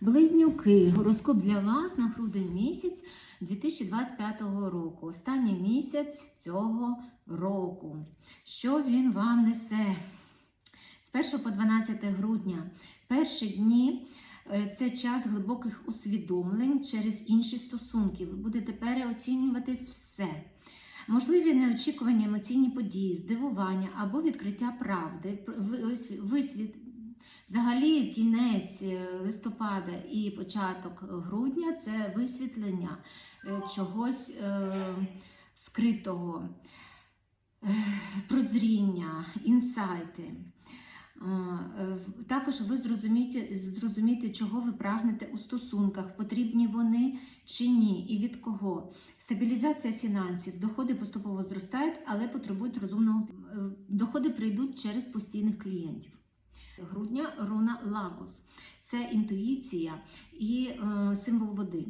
Близнюки, гороскоп для вас на грудень місяць 2025 року. Останній місяць цього року. Що він вам несе? З 1 по 12 грудня. Перші дні е, це час глибоких усвідомлень через інші стосунки. Ви будете переоцінювати все. Можливі неочікувані емоційні події, здивування або відкриття правди, висвіт, Взагалі, кінець е, листопада і початок грудня це висвітлення е, чогось е, скритого, прозріння, інсайти. Також ви зрозумієте, зрозумієте, чого ви прагнете у стосунках, потрібні вони чи ні, і від кого. Стабілізація фінансів, доходи поступово зростають, але потребують розумного. Доходи прийдуть через постійних клієнтів грудня руна Лагос. Це інтуїція і е, символ води.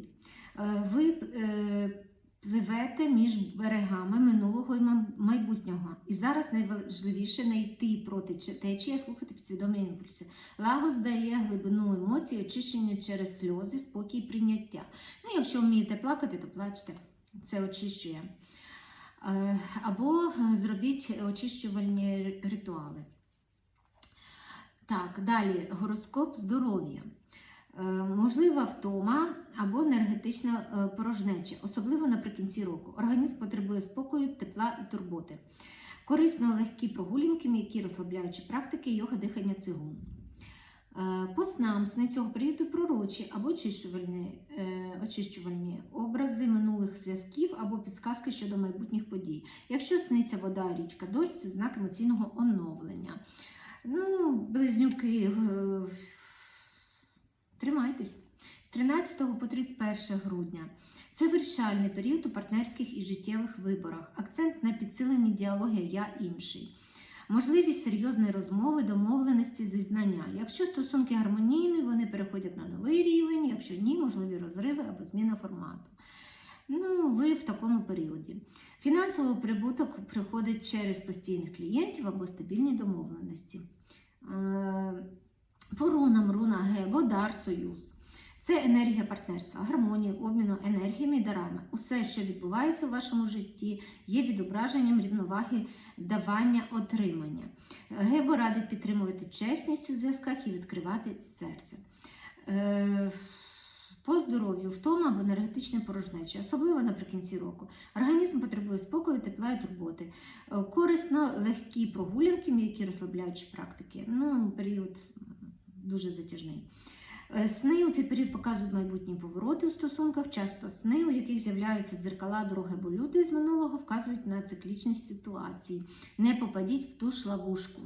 Е, ви е, пливете між берегами минулого і майбутнього. І зараз найважливіше не йти проти течії, слухати підсвідомі імпульси. Лагос дає глибину емоцій, очищення через сльози, спокій, прийняття. Ну, якщо вмієте плакати, то плачте. Це очищує. Е, Або е, зробіть очищувальні ритуали. Так, далі гороскоп здоров'я. Е, Можлива втома або енергетична е, порожнеча, особливо наприкінці року. Організм потребує спокою, тепла і турботи. Корисно легкі прогулянки, м'які розслабляючі практики, йога дихання цигун. Е, По снам сни цього періоду пророчі або очищувальні, очищувальні образи минулих зв'язків або підсказки щодо майбутніх подій. Якщо сниться вода, річка, дощ, це знак емоційного оновлення. Ну, близнюки, е, тримайтесь. З 13 по 31 грудня. Це вирішальний період у партнерських і життєвих виборах. Акцент на підсиленні діалогу Я інший. Можливість серйозної розмови, домовленості, зізнання. Якщо стосунки гармонійні, вони переходять на новий рівень, якщо ні, можливі розриви або зміна формату. Ну, ви в такому періоді. Фінансовий прибуток приходить через постійних клієнтів або стабільні домовленості. Е, По рунам, руна Г, Бодар, Союз. Це енергія партнерства, гармонії, обміну енергіями і дарами. Усе, що відбувається у вашому житті, є відображенням рівноваги давання отримання. Гебо радить підтримувати чесність у зв'язках і відкривати серце. По здоров'ю, втома або енергетичне порожнече, особливо наприкінці року. Організм потребує спокою, тепла і турботи. Е, Корисно легкі прогулянки, м'які розслабляючі практики. Ну, період дуже затяжний. Е, Сни у цей період показують майбутні повороти у стосунках. Часто сни, у яких з'являються дзеркала дороги або люди з минулого, вказують на циклічність ситуації. Не попадіть в ту ж ловушку.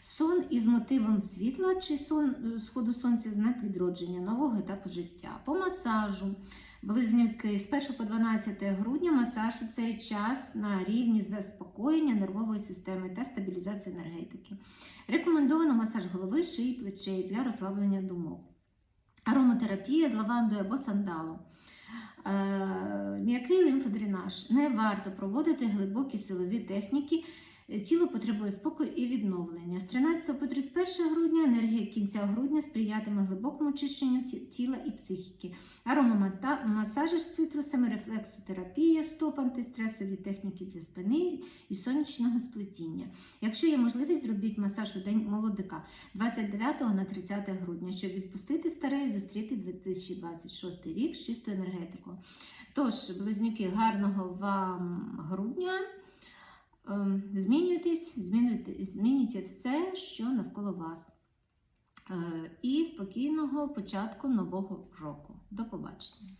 Сон із мотивом світла чи сон е, сходу сонця знак відродження нового етапу життя. По масажу. Близнюки з 1 по 12 грудня масаж у цей час на рівні заспокоєння нервової системи та стабілізації енергетики. Рекомендовано масаж голови, шиї, плечей для розслаблення думок. Ароматерапія з лавандою або сандалом. Е, М'який лімфодренаж. Не варто проводити глибокі силові техніки. Тіло потребує спокою і відновлення. З 13 по 31 грудня енергія кінця грудня сприятиме глибокому очищенню тіла і психіки. Аромамасажі з цитрусами, рефлексотерапія, стоп, антистресові техніки для спини і сонячного сплетіння. Якщо є можливість, зробіть масаж у день молодика 29 на 30 грудня, щоб відпустити старе і зустріти 2026 рік з чистою енергетикою. Тож, близнюки, гарного вам грудня. Ем, Змінюйтесь, змінюйте, змінюйте все, що навколо вас. Е, І спокійного початку нового року. До побачення!